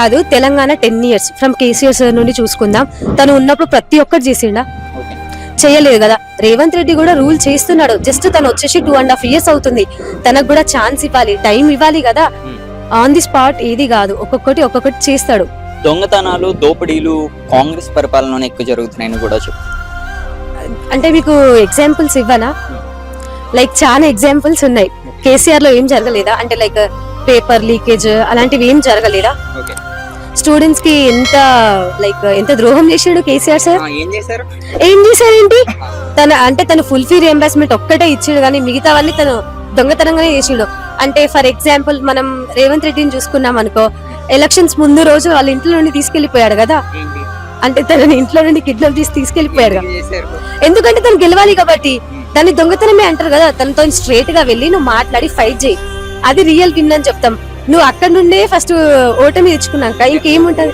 కాదు Telangana ten years from KCR sir నుండి చూసుకుందాం. తను ఉన్నప్పుడు ప్రతి ఒక్కటి చేసిండా? చేయలేదు కదా. రేవంత్ రెడ్డి కూడా రూల్ చేస్తున్నాడు జస్ట్ తను వచ్చేసి టూ అండ్ హాఫ్ ఇయర్స్ అవుతుంది. తనకు కూడా ఛాన్స్ ఇవ్వాలి టైం ఇవ్వాలి కదా. ఆన్ ది స్పాట్ ఏది కాదు. ఒక్కొక్కటి ఒక్కొక్కటి చేస్తాడు. దొంగతనాలు దోపిడీలు కాంగ్రెస్ పరిపాలనలోనే ఎక్కువ జరుగుతున్నాయని కూడా చెప్పు. అంటే మీకు ఎగ్జాంపుల్స్ ఇవ్వనా? లైక్ చాలా ఎగ్జాంపుల్స్ ఉన్నాయి. కేసీఆర్లో ఏం జరగలేదా? అంటే లైక్ పేపర్ లీకేజ్ అలాంటివి ఏం జరగలేదా? స్టూడెంట్స్కి ఎంత లైక్ ఎంత ద్రోహం చేసాడు కేసీఆర్ సార్? ఏం చేశారు? ఏం చేశారేంటి? తన అంటే తను ఫుల్ ఫీ రియంబర్స్మెంట్ ఒక్కటే ఇచ్చాడు కానీ మిగతావన్నీ తను దొంగతనంగానే చేసాడు. అంటే ఫర్ ఎగ్జాంపుల్ మనం రేవంత్ రెడ్డిని చూసుకున్నాం అనుకో ఎలక్షన్స్ ముందు రోజు వాళ్ళ ఇంట్లో నుండి తీసుకెళ్ళిపోయాడు కదా? ఏంటి? అంటే తనని ఇంట్లో నుండి కిడ్నాప్ తీసి తీసుకెళ్ళిపోయాడు కదా? ఎందుకంటే తను గెలవాలి కాబట్టి దాన్ని దొంగతనమే అంటారు కదా? తనతో స్ట్రేట్గా వెళ్ళి నువ్వు మాట్లాడి ఫైట్ చేయి. అది రియల్ విన్ అని చెప్తాం. నువ్వు అక్కడ నుండే ఫస్ట్ ఓటమి తెచ్చుకున్నాక ఇంకేముంటది?